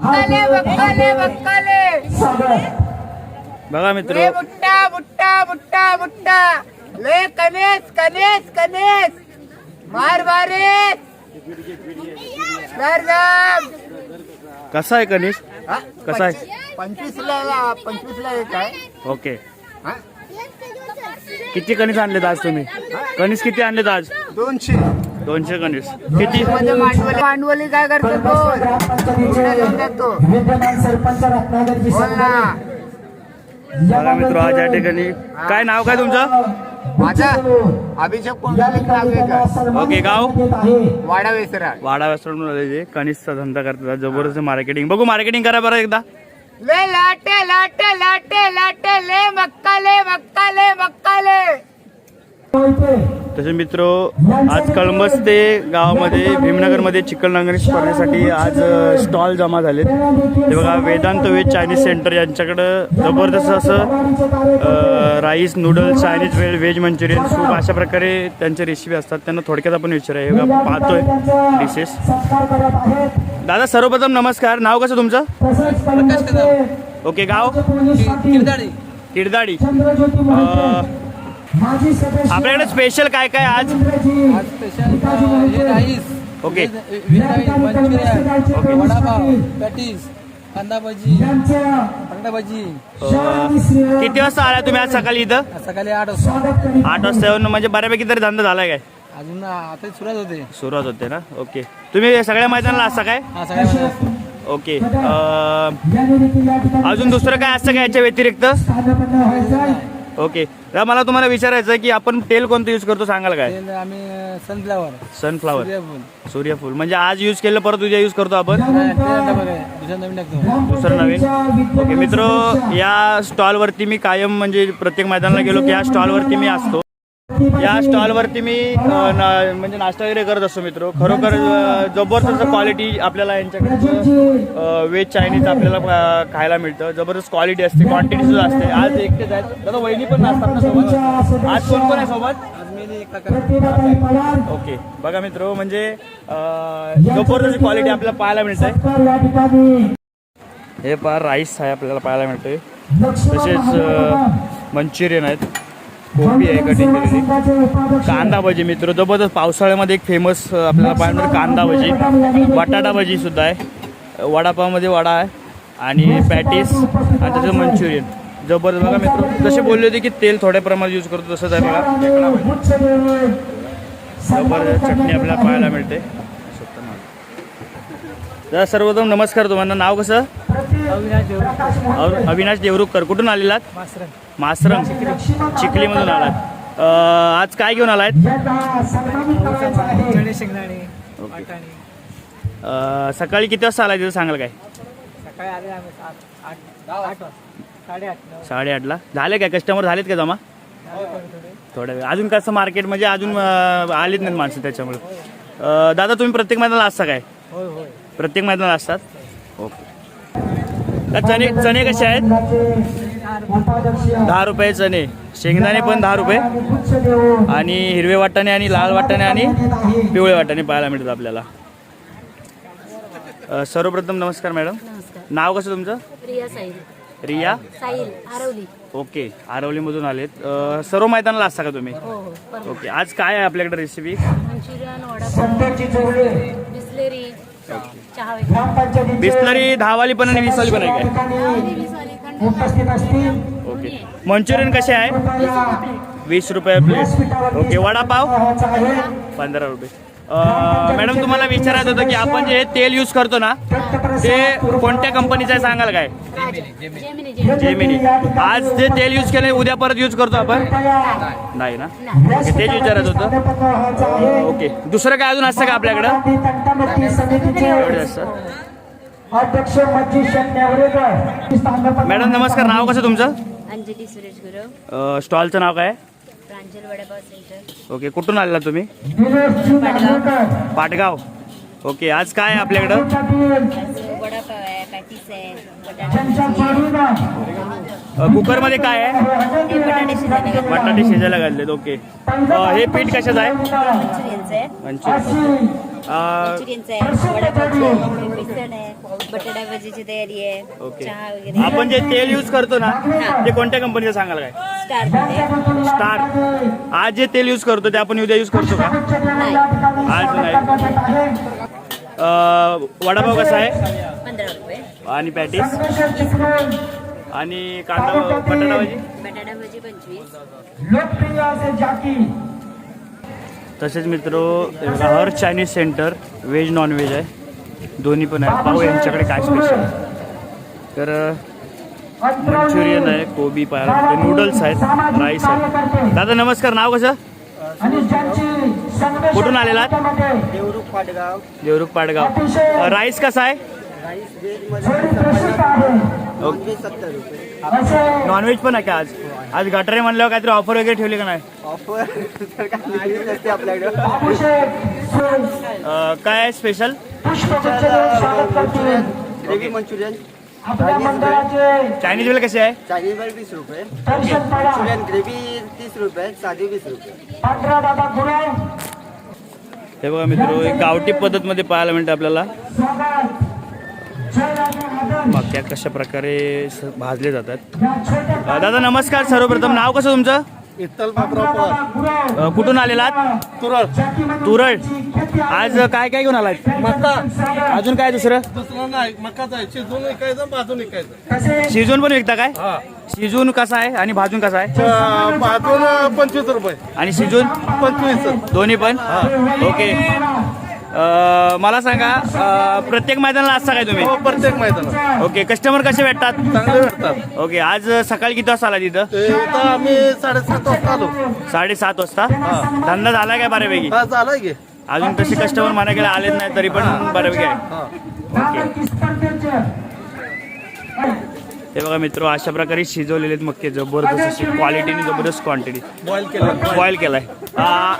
बक्काले बक्काले बक्काले बघा मित्र. बुट्टा बुट्टा बुट्टा बुट्टा. ले कनेस कनेस कनेस. मार बारे सरगम कसा आहे कनिष हा? कसा आहे? पंचवीस ला पंचवीस ला एक आहे. ओके. हा? किती कणीस आणलेत आज तुम्ही? कणीस किती आणलेत आज? दोनशे. दोनशे कणीस किती? मांडवली मांडवली काय करतो तो बघा मित्र आज या ठिकाणी काय नाव काय तुमचं? माझा अभिषेक पुंडलिक नागवेकर ओके गाव? वाडा वेसरा. वाडा मध्ये कणीसचा धंदा करतात. जबरदस्त मार्केटिंग बघू मार्केटिंग करा बरं एकदा. ले लाटे लाटे लाटे लाटे ले मक्काले मक्काले मक्काले तसे मित्र आज कळंबस ते गावामध्ये भीमनगरमध्ये चिकन नांगरी स्पर्धेसाठी आज स्टॉल जमा झालेत. ते बघा वेदांत वेज चायनीज सेंटर यांच्याकडं जबरदस्त असं rice noodles Chinese veg veg Manchurian soup अशा प्रकारे त्यांचे रेसिपी असतात. त्यांना थोडक्यात आपण विचारूया. हे बघा पाहतोय डिशेस दादा सर्वप्रथम नमस्कार. नाव कसं तुमचं? ओके गाव? पोलीस पाटील आपल्याकडे स्पेशल काय काय आज? ओके. पॅटीस कांदा भजी अंडा भजी किती वाजता आला तुम्ही आज सकाळी इथं? सकाळी आठ वाजता. आठ वाजता येऊन म्हणजे बऱ्यापैकी तरी धंदा झालाय काय? अजून आता सुरुवात होते. सुरुवात होते ना? ओके. तुम्ही सगळ्या मैदानाला असता काय हा सगळ्या ओके. अजून दुसरं काय असतं का याच्या व्यतिरिक्त? ओके. तर मला तुम्हाला विचारायचं आहे की आपण तेल कोणतं यूज करतो? सांगाल काय? तेल आम्ही सनफ्लावर सनफ्लावर सूर्यफूल. सूर्यफूल. म्हणजे आज यूज केलं परत उद्या यूज करतो आपण? दुसरं नवीन टाकतो. दुसरं नवीन. ओके मित्र या स्टॉलवरती मी कायम म्हणजे प्रत्येक मैदानाला गेलो की या स्टॉलवरती मी असतो. या स्टॉलवरती मी ना- म्हणजे नाश्ता वगैरे करत असतो मित्र. खरोखर जबरदस्त क्वालिटी आपल्याला यांच्याकडे व्हेज चायनीज आपल्याला खायला मिळतं. जबरदस्त क्वालिटी असते क्वांटिटी सुद्धा असते. आज एकटेच आहेत. दादा वहिनी पण नाश्ता सोबत? आज कोण पण आहे सोबत? ओके. बघा मित्र म्हणजे जबरदस्त क्वालिटी आपल्याला पाहायला मिळते हे पहा राईस आहे आपल्याला पाहायला मिळतोय. तसेच मंचुरियन आहेत. कोबी आहे कटिंग केलेली. कांदा भजी मित्र जबरदस्त पावसाळ्यामध्ये एक फेमस आपल्याला पाहायला मिळतं कांदा भजी बटाटा भजी सुद्धा आहे. वडापावमध्ये वडा आहे आणि पॅटीस आणि त्याचं मंचुरियन. जबरदस्त. बघा मित्र जसे बोलले होते की तेल थोड्या प्रमाणात यूज करतो तसंच आहे बघा. जबरदस्त चटणी आपल्याला पाहायला मिळते. सर्वप्रथम नमस्कार तुम्हाला. नाव कसं? अव- अविनाश देवरुखकर कुठून आलेलात मासरंग चिखलीमधून आलात. आज काय घेऊन आलात सकाळी किती वाजता आला तिथं सांगाल काय? साडेआठला. झाले काय? कस्टमर झालेत का जमा? थोड्या वेळ. अजून कसं मार्केट म्हणजे अजून अं, आलीच नाहीत माणसं त्याच्यामुळे. दादा तुम्ही प्रत्येक मैदानाला असता काय? प्रत्येक मैदानाला असतात? ओके. तर चणे चणे कसे आहेत? दहा रुपये चणे. शेंगदाणे पण दहा रुपये. आणि हिरवे वाटाणे आणि लाल वाटाणे आणि पिवळे वाटाणे पाहायला मिळतात आपल्याला. अ, सर्वप्रथम नमस्कार मॅडम. नाव कसं तुमचं? प्रिया रिया? साईल आरवली. ओके आरवलीमधून आलेत. अ, सर्व मैदानाला असता का तुम्ही? हो हो परवा. ओके आज काय आहे आपल्याकडे recipe Manchurian vada pav Bisleri Bisleri दहावाली पण आणि वीसवाली पण आहे काय? उपस्थित असतील. ओके. मंचुरियन कसे आहे? वीस रुपये प्लेट. ओके वडापाव? पंधरा रुपये. मॅडम तुम्हाला विचारायचं होतं की आपण जे हे तेल यूज करतो ना ते कोणत्या कंपनीचं आहे सांगाल काय? जेमिनी आज जे तेल यूज केलं उद्या परत यूज करतो आपण? नाही ना? तेच विचारायचं होतं. ओके. दुसरं काय अजून असतं का आपल्याकडं? मॅडम नमस्कार. नाव कसं तुमचं? स्टॉलचं नाव काय? प्रांजल वडापाव सेंटर ओके कुठून आलेला तुम्ही? पाटगाव. ओके आज काय आहे आपल्याकडं? पाटील वडापाव आहे पॅटीस आहे बटाटा त्यांच्या जोडीनं अ, कुकरमध्ये काय आहे? हे बटाटे शिजायला घातले. बटाटे शिजायला घातलेत ओके. अ, हे पीठ कशाचं आहे? मंचुरियनचं आहे. मंचुरियनचं आहे वडापावचं आहे मिसळ आहे बटाटा भाजीची तयारी आहे ओके. चहा वगैरे. आपण जे तेल यूज करतो ना ते कोणत्या कंपनीचं सांगाल काय? स्टार आज जे तेल यूज करतो ते आपण उद्या यूज करतो का? आज नाही. वडापाव कसा आहे? पंधरा रुपये. आणि पॅटीस आणि कांदा बटाटा भाजी? बटाटा भाजी पंचवीस. लोकप्रिय असे जाकी. तसेच मित्र हर Chinese centre veg non veg आहे. दोन्ही पण आहे पाहू यांच्याकडे काय स्पेशल तर मंचुरियन आहे कोबी पाय नूडल्स आहेत राईस आहे दादा नमस्कार. नाव कसं? कुठून आलेलात? देवरुख पाडगाव. देवरुख पाडगाव. राईस कसा आहे? नॉनव्हेज पण आहे का आज? आज गटारे म्हणल्यावर काहीतरी ऑफर वगैरे ठेवली का नाही? ऑफर आपल्याकडे. काय आहे स्पेशल ग्रेव्ही मंचुरियन. चायनीज वेळ कसे आहे? चायनीज वर वीस रुपये. मंचुरियन ग्रेव्ही तीस रुपये साधी वीस रुपये. हे बघा मित्र एक गावठी पद्धतमध्ये पाहायला मिळतं आपल्याला. मदन मक्या कशा प्रकारे भाजले जातात? दादा नमस्कार सर्वप्रथम. नाव कसं तुमचं? गुरव अ, कुठून आलेलात तुरळ. तुरळ. आज काय काय घेऊन आलात? मका. अजून काय दुसरं? दुसरं नाही. मकाच आहे. शिजवून विकायचं भाजून विकायचं. शिजून पण विकता काय? हा. शिजून कसा आहे आणि भाजून कसा आहे? अं, भाजून पंचवीस रुपये. आणि शिजून पंचवीस. दोन्ही पण? ओके. अ, मला सांगा अ, प्रत्येक मैदानाला असता काय तुम्ही? हो प्रत्येक मैदानात ओके कस्टमर कसे भेटतात? चांगले भेटतात. ओके आज सकाळी किती वाजता आला तिथं? ते इथं आम्ही साडेसात वाजता आलो. साडेसात वाजता? धंदा झाला काय बऱ्यापैकी? हा झालाय की. अजून तसे कस्टमर म्हणा गेले आलेच नाही तरी पण बऱ्यापैकी आहे. हा. हे बघा मित्र अशा प्रकारे शिजवलेले आहेत मक्के जबरदस्त क्वालिटी आणि जबरदस्त क्वांटिटी बॉईल केलं बॉईल केलाय.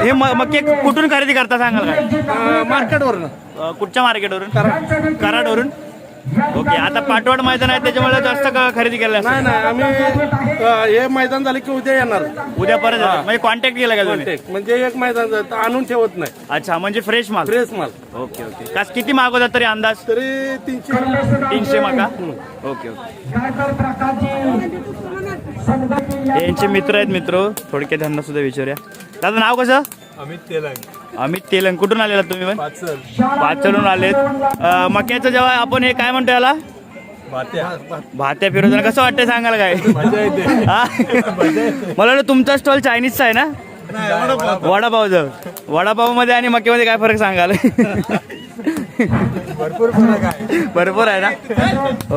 हे म- मक्के कुठून खरेदी करता सांगाल काय? मार्केटवरनं कुठच्या मार्केटवरून कराडवरून. ओके आता पाटवाड मैदान आहे त्याच्यामुळे जास्त क- खरेदी केलं नाही आम्ही अं, हे मैदान झालं की उद्या येणार. उद्या परत येतात. म्हणजे कॉन्टॅक्ट केला का तुम्ही? म्हणजे एक मैदान झालं तर आणून ठेवत नाही. अच्छा म्हणजे फ्रेश माल. फ्रेश माल. Okay okay. कास किती मागवतात तरी अंदाज? तरी तीनशे. तीनशे माका ओके ओके. यांचे मित्र आहेत मित्र थोडक्यात त्यांना सुद्धा विचारूया. दादा नाव कसं? अमित तेलंग. अमित तेलंग. कुठून आलेला तुम्ही पण? पाचल. पाचलून आलेत. अं, मक्याचं जेव्हा आपण हे काय म्हणतो याला? भात्या फिरवताना कसं वाटतंय सांगाल काय? हा? मला वाटलं तुमचा स्टॉल चायनीजचा आहे ना? वडापावचं वडापाव. मध्ये आणि मक्यामध्ये काय फरक सांगाल? भरपूर फरक आहे. भरपूर आहे ना?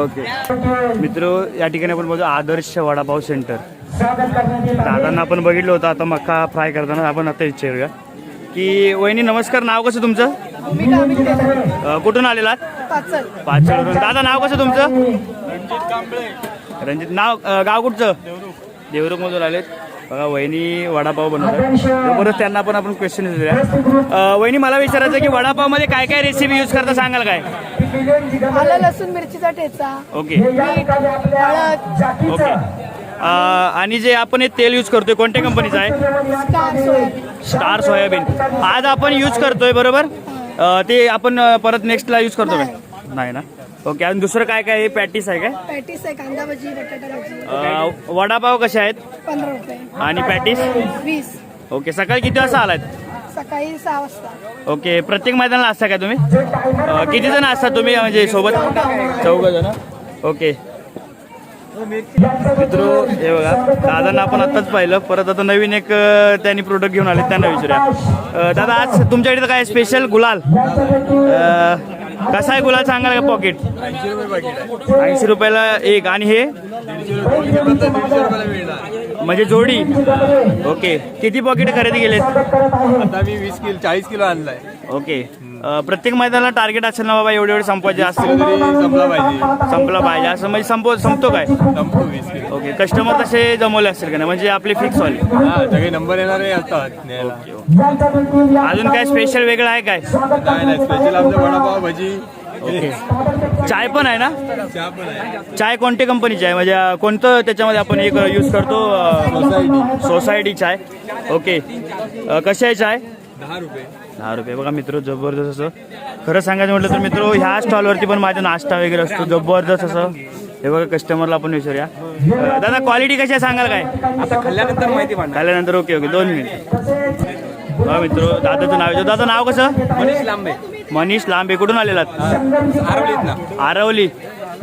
ओके. मित्र या ठिकाणी आपण बघू आदर्श वडापाव सेंटर. दादांना आपण बघितलं होतं आता मक्का फ्राय करताना आपण आता विचारूया. की वहिनी नमस्कार नाव कसं तुमचं? अं, कुठून आलेलात पाचवरून दादा नाव कसं तुमचं? रणजित नाव अं, गाव कुठचं? देवरुख. मधून आलेत. बघा वहिनी वडापाव बनवतात. जबरदस्त त्यांना पण आपण क्वेश्चन विचारूया वहिनी मला विचारायचं की वडापावमध्ये काय काय रेसिपी यूज करता सांगाल काय? आलं लसूण मिरचीचा ठेचा. ओके. हे ओके. आणि जे आपण हे तेल यूज करतोय कोणत्या कंपनीचं आहे? Star soybean. आज आपण यूज करतोय बरोबर? ते आपण परत नेक्स्टला यूज करतो काय? नाही ना? ओके आणि दुसरं काय काय आहे? पॅटीस आहे काय? पॅटीस आहे कांदा भजी बटाटा भजी. अं, वडापाव कसे आहेत? पंधरा रुपये. आणि पॅटीस? वीस. ओके सकाळी किती वाजता आलात सकाळी सहा वाजता. ओके प्रत्येक मैदानाला असता का तुम्ही? अं, किती जण असतात तुम्ही म्हणजे सोबत? चौघ जण. ओके. मित्र हे बघा दादांना आपण आताच पाहिलं. परत आता नवीन एक अं, त्यांनी प्रोडक्ट घेऊन आले त्यांना विचारूया. अं, दादा आज तुमच्याकडे तर काय स्पेशल गुलाल. अं, कसा आहे गुलाल सांगाल का पॉकेट ऐंशी रुपयाला एक. आणि हे? म्हणजे जोडी? ओके किती पॉकेट खरेदी केलेत? आता मी वीस किलो चाळीस किलो आणलाय. ओके अं, प्रत्येक मैदानाला टार्गेट असेल ना बाबा एवढे एवढे संपवायचे असतील तरी संपला पाहिजे. संपला पाहिजे. असं म्हणजे संपव संपतो काय? संपतो वीस किलो. ओके कस्टमर तसे जमवले असतील का नाही? म्हणजे आपले फिक्स वाले. हा सगळे नंबर येणारे असतात न्यायला. अजून काय स्पेशल वेगळं आहे काय? नाही नाही स्पेशल आमचं वडापाव भजी. ओके चाय पण आहे ना? चहा पण आहे. चाय कोणत्या कंपनीची आहे? म्हणजे अं, कोणतं त्याच्यामध्ये आपण एक यूज करतो? सोसायटी सोसायटी चाय. ओके अं, कशी आहे चाय? दहा रुपये. दहा रुपये. बघा मित्र जबरदस्त असं. खरं सांगायचं म्हटलं तर मित्र ह्या स्टॉलवरती पण माझा नाश्ता वगैरे असतो. जबरदस्त असं. हे बघा कस्टमरला आपण विचारूया. दादा क्वालिटी कशी आहे सांगाल काय? आता खाल्ल्यानंतर माहिती पडणार. खाल्यानंतर ओके ओके दोन मिनिट बघा मित्र दादाचं नाव आहे दादाचं नाव कसं? मनीष लांबे. मनीष लांबे. कुठून आलेलात आरवलीत ना आरवली.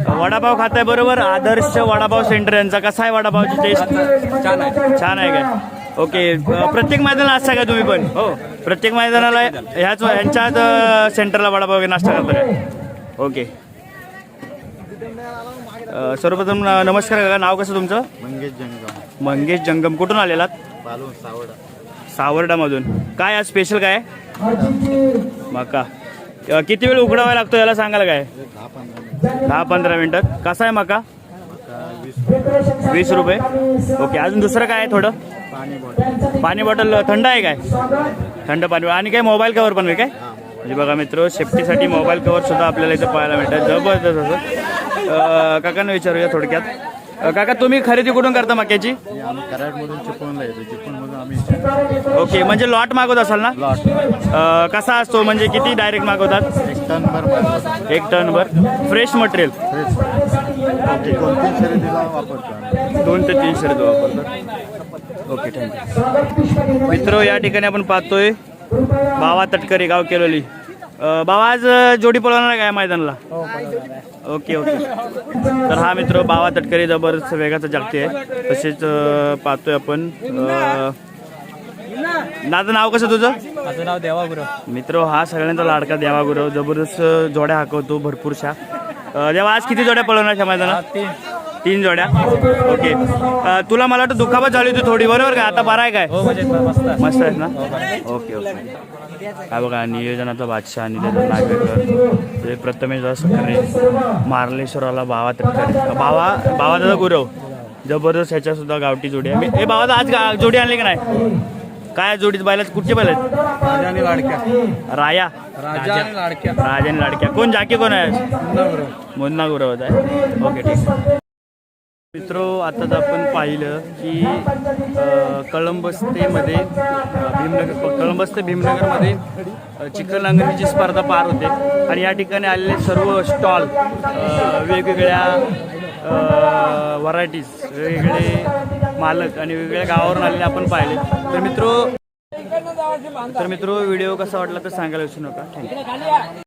वडापाव खाताय बरोबर. आदर्श वडापाव सेंटर यांचा कसा आहे वडापावची टेस्ट छान आहे. छान आहे काय? ओके प्रत्येक मैदानाला असता काय तुम्ही पण. हो. प्रत्येक मैदानाला ह्याच ह्यांच्याच सेंटरला वडापाव वगैरे नाश्ता करता काय ओके सर्वप्रथम नमस्कार काका नाव कसं तुमचं? मंगेश जंगम. मंगेश जंगम. कुठून आलेलात? सावडा. सावर्डामधून. काय आज स्पेशल काय? मका. किती वेळ उघडावा लागतो याला सांगाल काय? दहा पंधरा मिनिटात कसा आहे मका? वीस रुपये? ओके अजून दुसरं काय आहे थोडं? पाणी बॉटल थंड आहे काय? थंड पाणी आणि काय मोबाईल कवर पण काय? म्हणजे बघा मित्र सेफ्टीसाठी मोबाईल कवर सुद्धा आपल्याला इथं पाहायला मिळतात. जबरदस्त असं. काकांना विचारूया थोडक्यात. काका तुम्ही खरेदी कुठून करता मक्याची? ओके म्हणजे लॉट मागवत असाल ना? अं, कसा असतो? म्हणजे किती डायरेक्ट मागवतात? एक टन भर एक टनभर फ्रेश मटेरियल दोन तीन शर्यतीला वापरतो? आम्ही. दोन ते तीन शर्यत वापरतात. ओके थँक्यू मित्र या ठिकाणी आपण पाहतोय बावा तटकरी गाव केलोली. बाबा आज जोडी पळवणार आहे काय मैदानाला? Okay okay. तर हा मित्र बावा तटकरी जबरदस्त वेगाचा जागती आहे. तसेच पाहतोय आपण दादा नाव कसं तुझं? माझं नाव देवा गुरव मित्र हा सगळ्यांचा लाडका देवा गुरव जबरदस्त जोड्या हाकवतो भरपूरशा. देवा आज किती जोड्या पळवणार मैदानात तीन जोड्या. ओके. तुला मला वाटतं दुखापत झाली होती थोडी बरोबर का? आता बरा आहे काय? हो म्हणजे मस्त आहे. ना? Okay okay. काय बघा नियोजनाचा बादशाह आणि त्याचा नागेकर ते प्रथमेश मार्लेश्वराला बावा तटकरे बावा बावा दादा गुरव. जबरदस्त ह्याच्या सुद्धा गावठी जोडी आहे. मी- ए बाबा आज जोडी आणली का नाही? काय जोडीत बैलात कुठची बैल आहेत? राजा आणि लाडक्या. राया राजा आणि लाडक्या. राजा आणि लाडक्या. कोण? जाकी कोण आहे? पुन्हा गुरव. मुन्ना गुरवत आहे. ओके ठीक आहे. मित्रो आताच आपण पाहिलं की अ, कळंबस्तेमध्ये अ, भीमनगर कळंबस्ते भीमनगरमध्ये अ, चिखल नांगरणीची स्पर्धा पार होते. आणि या ठिकाणी आलेले सर्व स्टॉल वेगवेगळ्या व्हरायटीज वेगवेगळे मालक आणि वेगवेगळ्या गावावरून आलेले आपण पाहिले. तर मित्रो तर मित्रो व्हिडिओ कसा वाटला तर सांगायला विसरू नका. थँक्यू